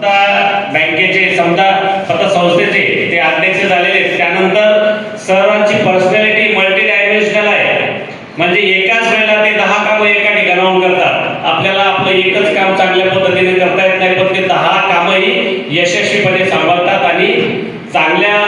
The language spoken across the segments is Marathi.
बँकेचे समजा पतसंस्थेचे ते अध्यक्ष झालेले त्यानंतर सरांची पर्सनॅलिटी मल्टी डायमेन्शनल आहे म्हणजे एकाच वेळेला ते दहा कामं एका ठिकाणाहून करतात आपल्याला आपलं एकच काम चांगल्या पद्धतीने करता येत नाही पण ते दहा कामही यशस्वीपणे सांभाळतात आणि चांगल्या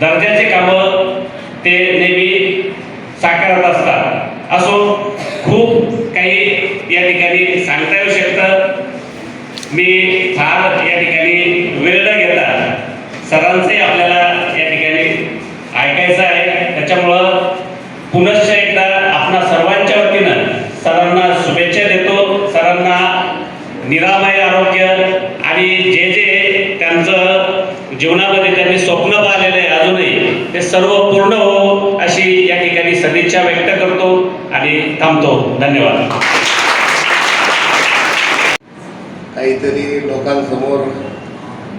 दर्जाचे कामं ते नेहमी साकारत असतात असो खूप काही या ठिकाणी सांगता येऊ शकतं मी फार या ठिकाणी वेळ न घेता सरांचंही आपल्याला या ठिकाणी ऐकायचं आहे त्याच्यामुळं पुनश्च एकदा आपणा सर्वांच्या वतीनं सरांना शुभेच्छा देतो सरांना निरामय आरोग्य आणि जे जे त्यांचं जीवनामध्ये त्यांनी स्वप्न पाहिलेलं आहे अजूनही ते सर्व पूर्ण हो अशी या ठिकाणी सदिच्छा व्यक्त करतो आणि थांबतो. धन्यवाद. काहीतरी लोकांसमोर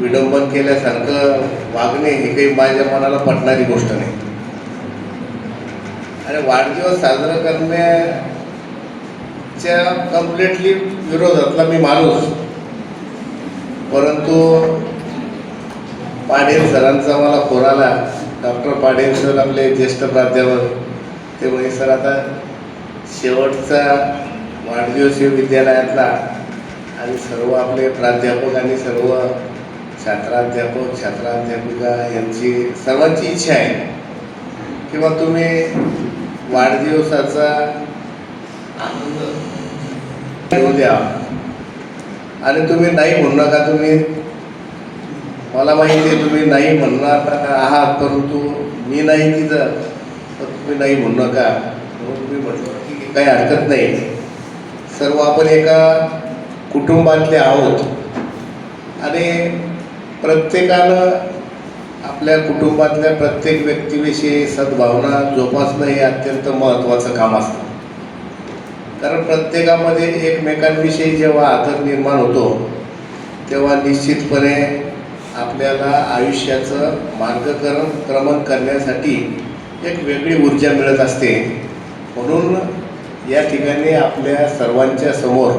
विडंबन केल्यासारखं वागणे हे काही माझ्या मनाला पटणारी गोष्ट नाही. आणि वाढदिवस साजरा त्या कम्प्लिटली विरोधातला मी माणूस. परंतु पाडेल सरांचा मला फोन आला. डॉक्टर पाडेल सर आपले ज्येष्ठ प्राध्यापक. ते म्हणजे सर आता शेवटचा वाढदिवस हे विद्यालयातला. आणि सर्व आपले प्राध्यापक आणि सर्व छात्राध्यापक छात्राध्यापिका यांची सर्वांची इच्छा आहे किंवा तुम्ही वाढदिवसाचा आनंद येऊ द्या. आणि तुम्ही नाही म्हणू नका तुम्ही. मला माहिती आहे तुम्ही नाही म्हणणार आहात परंतु मी नाही तिथं. तर तुम्ही नाही म्हणू नका. तुम्ही म्हटलं की काही हरकत नाही. सर्व आपण एका कुटुंबातले आहोत. आणि प्रत्येकानं आपल्या कुटुंबातल्या प्रत्येक व्यक्तीविषयी सद्भावना जोपासणं हे अत्यंत महत्त्वाचं काम असतं. कारण प्रत्येकामध्ये एकमेकांविषयी जेव्हा आदर निर्माण होतो तेव्हा निश्चितपणे आपल्याला आयुष्याचं मार्गक्रम क्रमण करण्यासाठी एक वेगळी ऊर्जा मिळत असते. म्हणून या ठिकाणी आपल्या सर्वांच्या समोर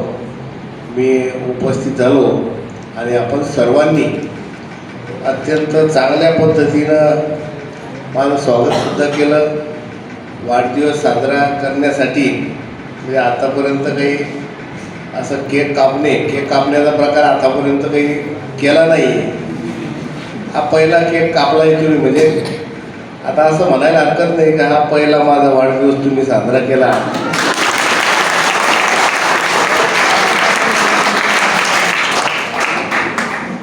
मी उपस्थित झालो आणि आपण सर्वांनी अत्यंत चांगल्या पद्धतीनं माझं स्वागतसुद्धा केलं. वाढदिवस साजरा करण्यासाठी म्हणजे आतापर्यंत काही असं केक कापणे केक कापण्याचा प्रकार आतापर्यंत काही केला नाही. हा पहिला केक कापला तुम्ही म्हणजे आता असं म्हणायला हरकत नाही का हा पहिला माझा वाढदिवस तुम्ही साजरा केला.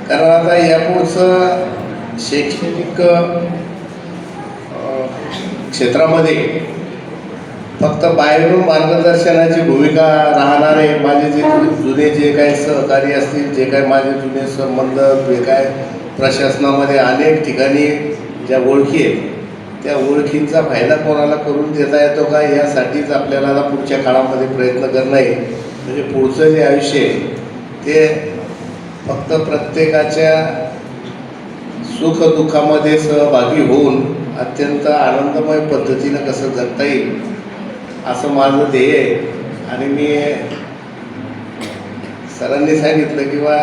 कारण आता यापुढचं शैक्षणिक क्षेत्रामध्ये फक्त बाहेरून मार्गदर्शनाची भूमिका राहणारे माझे जे जुने जे काही सहकारी असतील जे काही माझे जुने संबंध जे काय प्रशासनामध्ये अनेक ठिकाणी ज्या ओळखी आहेत त्या ओळखींचा फायदा कोणाला करून देता येतो का यासाठीच आपल्याला पुढच्या काळामध्ये प्रयत्न करणं आहे. म्हणजे पुढचं जे आयुष्य आहे ते फक्त प्रत्येकाच्या सुखदुःखामध्ये सहभागी होऊन अत्यंत आनंदमय पद्धतीनं कसं जगता येईल असं माझं ध्येय आहे. आणि मी सरांनी सांगितलं की बा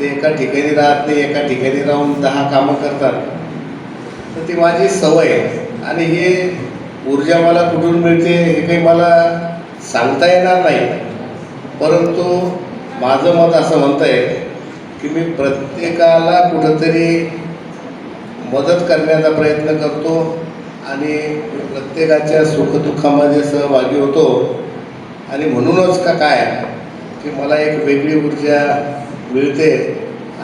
ते एका ठिकाणी राहत नाही एका ठिकाणी राहून दहा कामं करतात. तर ती माझी सवय आहे. आणि हे ऊर्जा मला कुठून मिळते हे काही मला सांगता येणार नाही. परंतु माझं मत असं म्हणतं आहे की मी प्रत्येकाला कुठंतरी मदत करण्याचा प्रयत्न करतो. आणि प्रत्येकाच्या सुखदुःखामध्ये सहभागी होतो. आणि म्हणूनच का काय की मला एक वेगळी ऊर्जा मिळते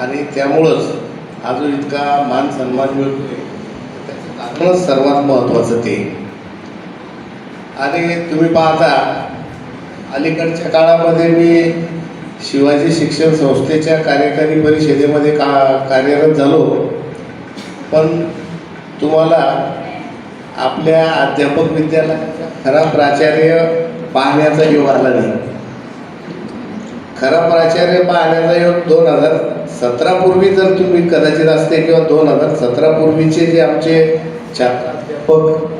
आणि त्यामुळंच अजून इतका मान सन्मान मिळतो त्याचं कारणच सर्वात महत्त्वाचं ते. आणि तुम्ही पाहता अलीकडच्या काळामध्ये मी शिवाजी शिक्षण संस्थेच्या कार्यकारी परिषदेमध्ये का कार्यरत झालो. पण तुम्हाला आपल्या अध्यापक विद्याला खरा प्राचार्य पाहण्याचा योग आला नाही. खरा प्राचार्य पाहण्याचा योग दोन हजार सतरापूर्वी जर तुम्ही कदाचित असते किंवा दोन हजार सतरापूर्वीचे जे आमचे छात्राध्यापक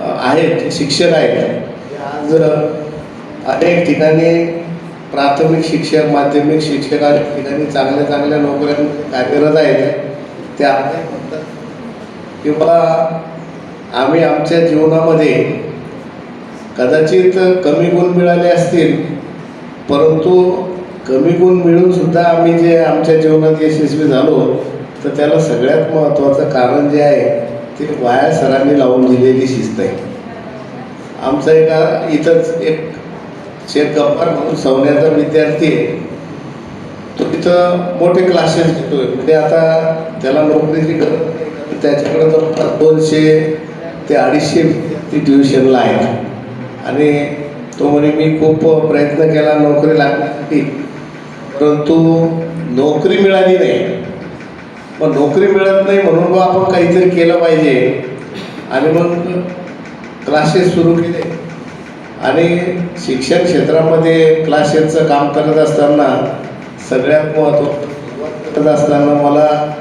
आहेत शिक्षक आहेत आज अनेक ठिकाणी प्राथमिक शिक्षक माध्यमिक शिक्षक अनेक ठिकाणी चांगल्या चांगल्या नोकऱ्या कार्यरत आहेत. ते आपल्या म्हणतात किंवा आम्ही आमच्या जीवनामध्ये कदाचित कमी गुण मिळाले असतील परंतु कमी गुण मिळून सुद्धा आम्ही जे आमच्या जीवनात यशस्वी झालो तर त्याला सगळ्यात महत्त्वाचं कारण जे आहे ते वाया सरांनी लावून दिलेली शिस्त आहे. आमचा एका इथंच एक शेख गप्पार म्हणून सवण्याचा विद्यार्थी आहे. तो तिथं मोठे क्लासेस घेतोय. म्हणजे आता त्याला नोकरीची गरज नाही त्याच्याकडे जवळपास दोनशे ते अडीचशे विद्यार्थी ट्युशनला आहेत. आणि तो म्हणे मी खूप प्रयत्न केला नोकरी लागण्यासाठी परंतु नोकरी मिळाली नाही. मग नोकरी मिळत नाही म्हणून मग आपण काहीतरी केलं पाहिजे. आणि मग क्लासेस सुरू केले. आणि शिक्षण क्षेत्रामध्ये क्लासेसचं काम करत असताना सगळ्यात महत्त्व करत असताना मला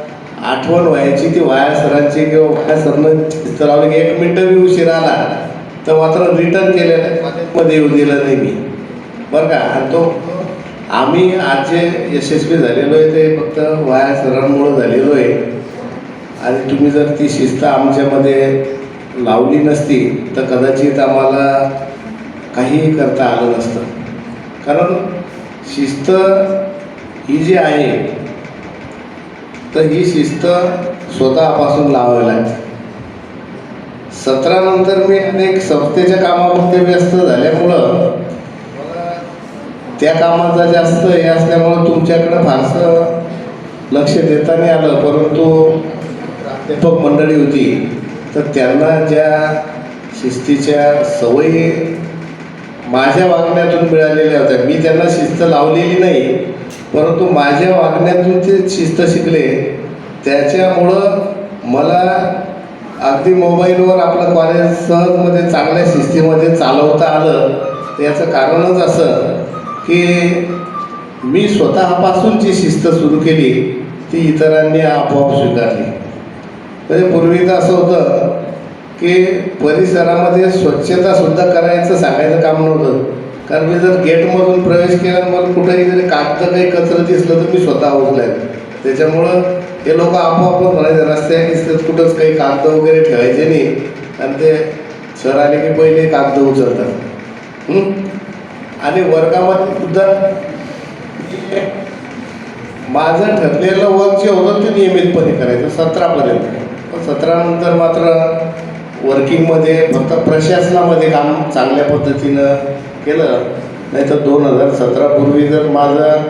आठवण व्हायची ती वाया सरांची किंवा वाया सरनं चित्र की एक मिनटं मी उशीर आला. तर मात्र रिटर्न केलेलं आहे. कॉलेजमध्ये येऊ दिलं नाही मी. बरं का? आणि तो आम्ही आज जे यशस्वी झालेलो आहे ते फक्त वाया सरांमुळं झालेलो आहे. आणि तुम्ही जर ती शिस्त आमच्यामध्ये लावली नसती तर कदाचित आम्हाला काहीही करता आलं नसतं. कारण शिस्त ही जी आहे तर ही शिस्त स्वतःपासून लावावी लागते सत्रानंतर मी अनेक संस्थेच्या कामामध्ये व्यस्त झाल्यामुळं त्या कामाचा जास्त हे असल्यामुळं तुमच्याकडं फारसं लक्ष देता नाही आलं. परंतु प्राध्यापक मंडळी होती तर त्यांना ज्या शिस्तीच्या सवयी माझ्या वागण्यातून मिळालेल्या होत्या मी त्यांना शिस्त लावलेली नाही. परंतु माझ्या वागण्यातून जे शिस्त शिकले त्याच्यामुळं मला अगदी मोबाईलवर आपलं कॉलेज सहजमध्ये चांगल्या शिस्तीमध्ये चालवता आलं. याचं कारणच असं की मी स्वतःपासून जी शिस्त सुरू केली ती इतरांनी आपोआप स्वीकारली. म्हणजे पूर्वी तर असं होतं की परिसरामध्ये स्वच्छतासुद्धा करायचं सांगायचं काम नव्हतं. कारण मी जर गेटमधून प्रवेश केला मला कुठेही जरी कागद काही कचरं दिसलं तर मी स्वतः उचलाय त्याच्यामुळं हे लोक आपोआप म्हणायचे रस्त्याने दिसतात कुठंच काही कागद वगैरे ठेवायचे नाही. आणि ते सर आले की पहिले कागद उचलतात. आणि वर्गामध्ये सुद्धा माझं ठरलेलं वर्क जे होतं ते नियमितपणे करायचं सतरापर्यंत. पण सतरानंतर मात्र वर्किंगमध्ये फक्त प्रशासनामध्ये काम चांगल्या पद्धतीनं केलं नाही तर दोन हजार सतरापूर्वी जर माझं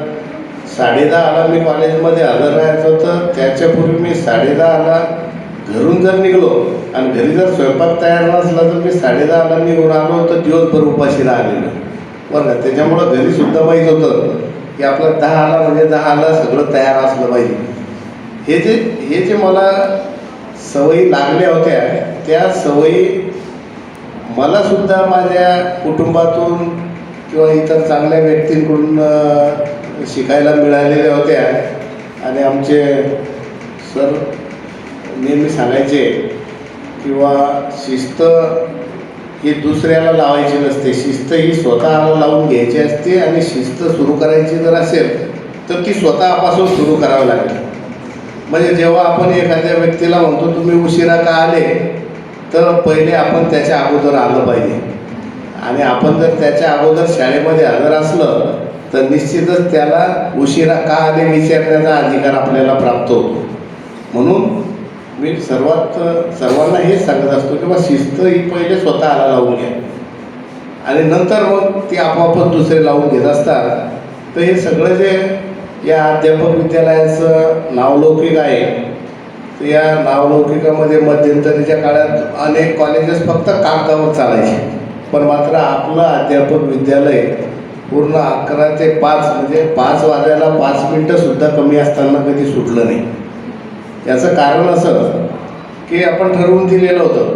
साडेदहाला मी कॉलेजमध्ये हजर राहायचो तर त्याच्यापूर्वी मी साडेदहाला घरून जर निघलो आणि घरी जर स्वयंपाक तयार नसला तर मी साडेदहाला निघून आलो तर दिवसभर उपाशी राहिलेलो बरं का? त्याच्यामुळं घरीसुद्धा माहीत होतं की आपलं दहाला म्हणजे दहाला सगळं तयार असलं पाहिजे. हे जे हे जे मला सवयी लागल्या होत्या त्या सवयी मला सुद्धा माझ्या कुटुंबातून किंवा इतर चांगल्या व्यक्तींकडून शिकायला मिळालेल्या होत्या. आणि आमचे सर नेहमी सांगायचे किंवा शिस्त ही दुसऱ्याला लावायची नसते. शिस्त ही स्वतःला लावून घ्यायची असते आणि शिस्त सुरू करायची जर असेल तर ती स्वतःपासून सुरू करावी लागेल. म्हणजे जेव्हा आपण एखाद्या व्यक्तीला म्हणतो तुम्ही उशिरा का आले? तर पहिले आपण त्याच्या अगोदर आलं पाहिजे. आणि आपण जर त्याच्या अगोदर शाळेमध्ये हजर असलं तर निश्चितच त्याला उशिरा का आले विचारण्याचा अधिकार आपल्याला प्राप्त होतो. म्हणून मी सर्वात सर्वांना हेच सांगत असतो की बा शिस्त ही पहिले स्वतःला लावून घ्या. आणि नंतर मग ती आपोआपच दुसरे लावून घेत असतात. तर हे सगळं जे या अध्यापक विद्यालयाचं नावलौकिक आहे या नावलौकिकामध्ये मध्यंतरीच्या काळात अनेक कॉलेजेस फक्त कागदावर चालायचे. पण मात्र आपलं अध्यापक विद्यालय पूर्ण अकरा ते पाच म्हणजे पाच वाजायला पाच मिनटंसुद्धा कमी असताना कधी सुटलं नाही. याचं कारण असं की आपण ठरवून दिलेलं होतं.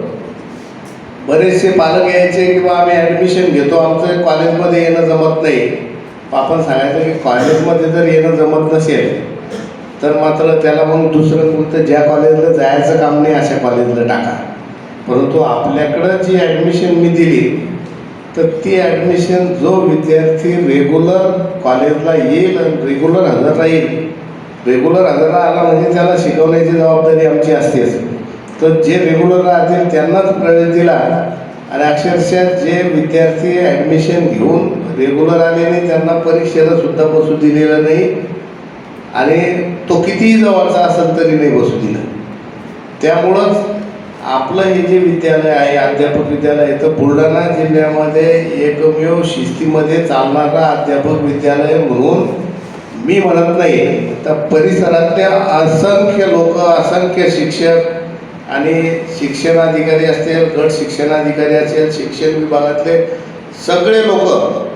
बरेचसे पालक यायचे किंवा आम्ही ॲडमिशन घेतो आमचं कॉलेजमध्ये येणं जमत नाही. आपण सांगायचं की कॉलेजमध्ये जर येणं जमत नसेल तर मात्र त्याला मग दुसरं कोणतं ज्या कॉलेजला जायचं काम नाही अशा कॉलेजला टाका. परंतु आपल्याकडं जी ॲडमिशन मी दिली तर ती ॲडमिशन जो विद्यार्थी रेग्युलर कॉलेजला येईल आणि रेग्युलर हजर राहील रेग्युलर हजर आला म्हणजे त्याला शिकवण्याची जबाबदारी आमची असतेच. तर जे रेग्युलर राहतील त्यांनाच प्रवेश दिला. आणि अक्षरशः जे विद्यार्थी ॲडमिशन घेऊन रेग्युलर आले नाही त्यांना परीक्षेला सुद्धा बसू दिलेलं नाही. आणि तो कितीही जवळचा असेल तरी नाही बसू दिलं. त्यामुळंच आपलं हे जे विद्यालय आहे अध्यापक विद्यालय तर बुलढाणा जिल्ह्यामध्ये एकमेव शिस्तीमध्ये चालणारा अध्यापक विद्यालय म्हणून मी म्हणत नाही. तर परिसरातल्या असंख्य लोक असंख्य शिक्षक आणि शिक्षणाधिकारी असतील गट शिक्षणाधिकारी असेल शिक्षण विभागातले सगळे लोक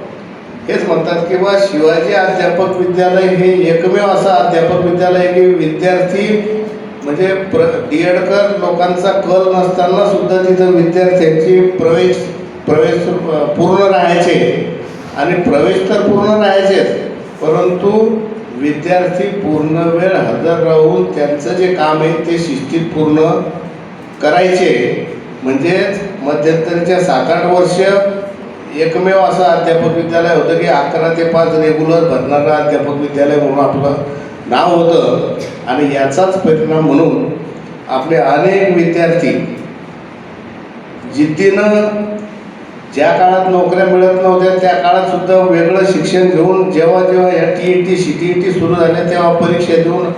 हेच म्हणतात की बा शिवाजी अध्यापक विद्यालय हे एकमेव असं अध्यापक विद्यालय की विद्यार्थी म्हणजे प्र डी एडकर लोकांचा कल नसताना सुद्धा तिथं विद्यार्थ्यांची प्रवेश प्रवेश पूर्ण राहायचे. आणि प्रवेश तर पूर्ण राहायचेच परंतु विद्यार्थी पूर्ण वेळ हजर राहून त्यांचं जे काम आहे ते शिस्तीत पूर्ण करायचे. म्हणजेच मध्यंतरीच्या सात आठ वर्ष एकमेव असं अध्यापक विद्यालय होतं की अकरा ते पाच रेग्युलर भरणारं अध्यापक विद्यालय म्हणून आपलं नाव होतं. आणि याचाच परिणाम म्हणून आपले अनेक विद्यार्थी जिद्दीनं ज्या काळात नोकऱ्या मिळत नव्हत्या त्या काळात सुद्धा वेगळं शिक्षण घेऊन जेव्हा जेव्हा या T E T C T E T सुरू झाल्या तेव्हा परीक्षा देऊन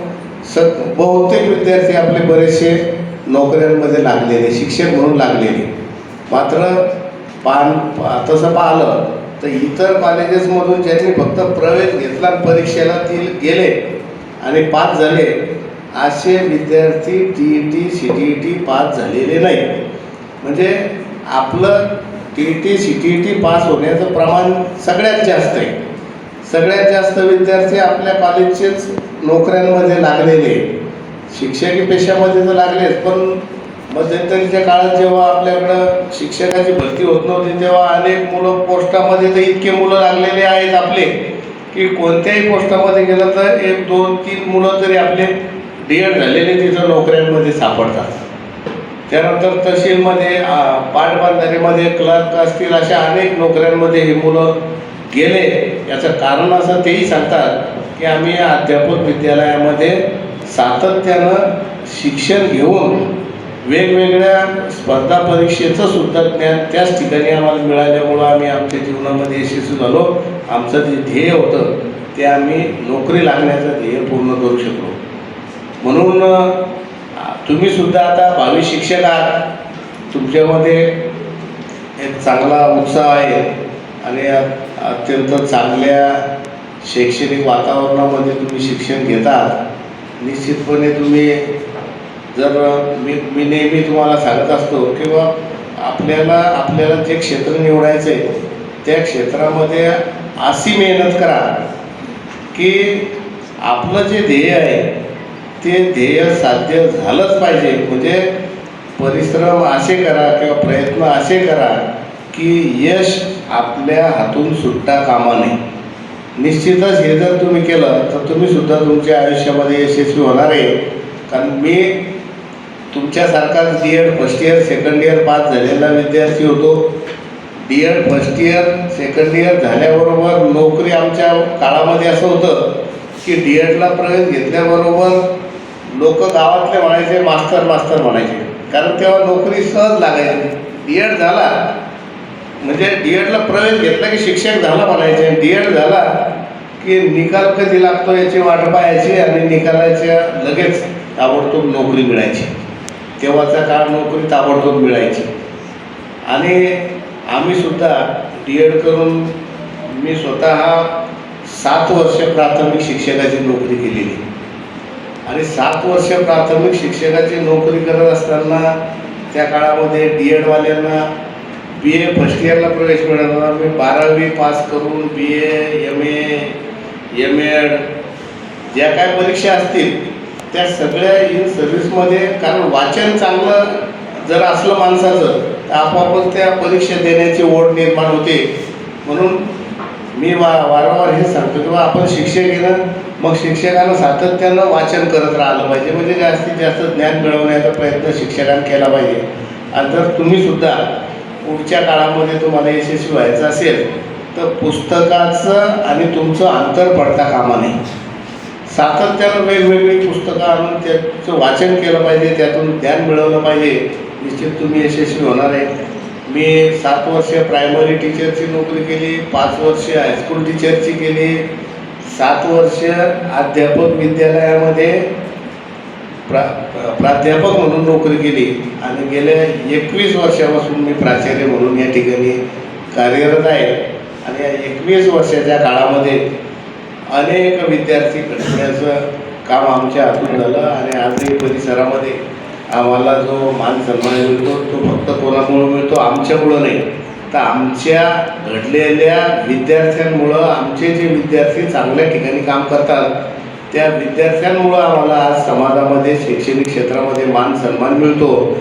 स बहुतेक विद्यार्थी आपले बरेचसे नोकऱ्यांमध्ये लागलेले शिक्षक म्हणून लागलेले. मात्र पान तसं पाहिलं तर इतर कॉलेजेसमधून ज्यांनी फक्त प्रवेश घेतला परीक्षेला ती गेले आणि पास झाले असे विद्यार्थी T E T C T E T pass झालेले नाही. म्हणजे आपलं T E T C T E T pass होण्याचं प्रमाण सगळ्यात जास्त आहे. सगळ्यात जास्त विद्यार्थी आपल्या कॉलेजचेच नोकऱ्यांमध्ये लागलेले शिक्षकी पेशामध्ये तर लागलेच पण मध्यंतरीच्या काळात जेव्हा आपल्याकडं शिक्षकाची भरती होत नव्हती तेव्हा अनेक मुलं पोस्टामध्ये तर इतके मुलं लागलेले आहेत आपले की कोणत्याही पोस्टामध्ये गेलं तर एक दोन तीन मुलं तरी आपले डी एड झालेले तिथं नोकऱ्यांमध्ये सापडतात. त्यानंतर तहसीलमध्ये आ, पाटबंधारेमध्ये क्लर्क असतील अशा अनेक नोकऱ्यांमध्ये हे मुलं गेले. याचं कारण असं तेही सांगतात की आम्ही अध्यापक विद्यालयामध्ये सातत्यानं शिक्षण घेऊन वेगवेगळ्या स्पर्धा परीक्षेचं सुद्धा ज्ञान त्याच ठिकाणी आम्हाला मिळाल्यामुळं आम्ही आमच्या जीवनामध्ये यशस्वी झालो. आमचं जे ध्येय होतं ते आम्ही नोकरी लागण्याचं ध्येय पूर्ण करू शकलो. म्हणून तुम्ही सुद्धा आता भावी शिक्षक आहात. तुमच्यामध्ये एक चांगला उत्साह आहे आणि अत्यंत चांगल्या शैक्षणिक वातावरणामध्ये तुम्ही शिक्षण घेतात. निश्चितपणे तुम्ही जर मी मी नेहमी तुम्हाला सांगत असतो किंवा आपल्याला आपल्याला जे क्षेत्र निवडायचं आहे त्या क्षेत्रामध्ये अशी मेहनत करा की आपलं जे ध्येय आहे ते ध्येय साध्य झालंच पाहिजे. म्हणजे परिश्रम असे करा किंवा प्रयत्न असे करा की यश आपल्या हातून सुट्टा कामा नये. निश्चितच हे जर तुम्ही केलं तर तुम्ही सुद्धा तुमच्या आयुष्यामध्ये यशस्वी होणार आहे. कारण मी तुमच्यासारखाच D Ed first year second year pass झालेला विद्यार्थी होतो. D Ed first year second year झाल्याबरोबर नोकरी आमच्या काळामध्ये असं होतं की डी एडला प्रवेश घेतल्याबरोबर लोक गावातले म्हणायचे मास्तर मास्तर म्हणायचे. कारण तेव्हा नोकरी सहज लागायची डी एड झाला म्हणजे डी एडला प्रवेश घेतला की शिक्षक झाला म्हणायचे. डी एड झाला की निकाल कधी लागतो याची वाट पाहायची आणि निकालाच्या लगेच ताबडतोब नोकरी मिळायची. तेव्हाचा काळ नोकरी ताबडतोब मिळायची. आणि आम्ही सुद्धा डी एड करून मी स्वतः सात वर्ष प्राथमिक शिक्षकाची नोकरी केलेली. आणि सात वर्ष प्राथमिक शिक्षकाची नोकरी करत असताना त्या काळामध्ये डी एडवाल्यांना बी ए फर्स्ट इयरला प्रवेश मिळाला. मी बारावी पास करून B A M A M Ed ज्या काय परीक्षा असतील त्या सगळ्या इन सर्व्हिसमध्ये कारण वाचन चांगलं जर असलं माणसाचं तर आपोआपच त्या परीक्षा देण्याची ओढ निर्माण होते. म्हणून मी वा वारंवार हे सांगतो की बा आपण शिक्षक आहे मग शिक्षकानं सातत्यानं वाचन करत राहिलं पाहिजे. म्हणजे जास्तीत जास्त ज्ञान मिळवण्याचा प्रयत्न शिक्षकांनी केला पाहिजे. आणि जर तुम्हीसुद्धा पुढच्या काळामध्ये तुम्हाला यशस्वी व्हायचं असेल तर पुस्तकाचं आणि तुमचं अंतर पडता कामा नये. सातत्यानं वेगवेगळी पुस्तकं आणून त्याचं वाचन केलं पाहिजे त्यातून ज्ञान मिळवलं पाहिजे. निश्चित तुम्ही यशस्वी होणार आहे. मी सात वर्ष प्रायमरी टीचरची नोकरी केली पाच वर्ष हायस्कूल टीचरची केली सात वर्ष अध्यापक विद्यालयामध्ये प्रा प्राध्यापक म्हणून नोकरी केली आणि गेल्या एकवीस वर्षापासून मी प्राचार्य म्हणून या ठिकाणी कार्यरत आहे. आणि या एकवीस वर्षाच्या काळामध्ये अनेक विद्यार्थी घडवण्याचं काम आमच्या हातून झालं आणि आजही परिसरामध्ये आम्हाला जो मान सन्मान मिळतो तो फक्त कोणामुळं मिळतो? आमच्यामुळं नाही. तर आमच्या घडलेल्या विद्यार्थ्यांमुळं आमचे जे विद्यार्थी चांगल्या ठिकाणी काम करतात त्या विद्यार्थ्यांमुळं आम्हाला आज समाजामध्ये शैक्षणिक क्षेत्रामध्ये मान सन्मान मिळतो.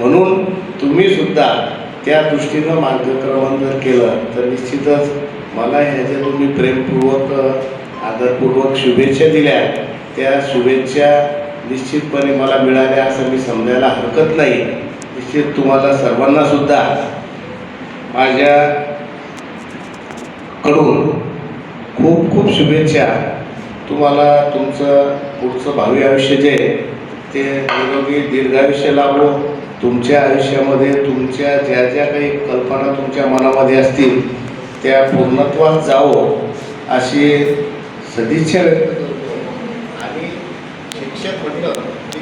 म्हणून तुम्ही सुद्धा त्या दृष्टीनं मार्गक्रमण जर केलं तर निश्चितच मला ह्याच्यातून तुम्ही प्रेमपूर्वक आदरपूर्वक शुभेच्छा दिल्या. त्या शुभेच्छा निश्चितपणे मला मिळाल्या असं मी समजायला हरकत नाही. निश्चित तुम्हाला सर्वांना सुद्धा. माझ्या कडून खूप खूप शुभेच्छा. तुम्हाला तुमचं पुढचं भावी आयुष्य जे ते निरोगी दीर्घायुष्य लाभो. तुमच्या आयुष्यामध्ये तुमच्या ज्या ज्या काही कल्पना तुमच्या मनामध्ये असतील त्या पूर्णत्वास जावो. अशी सदिच्छा व्यक्त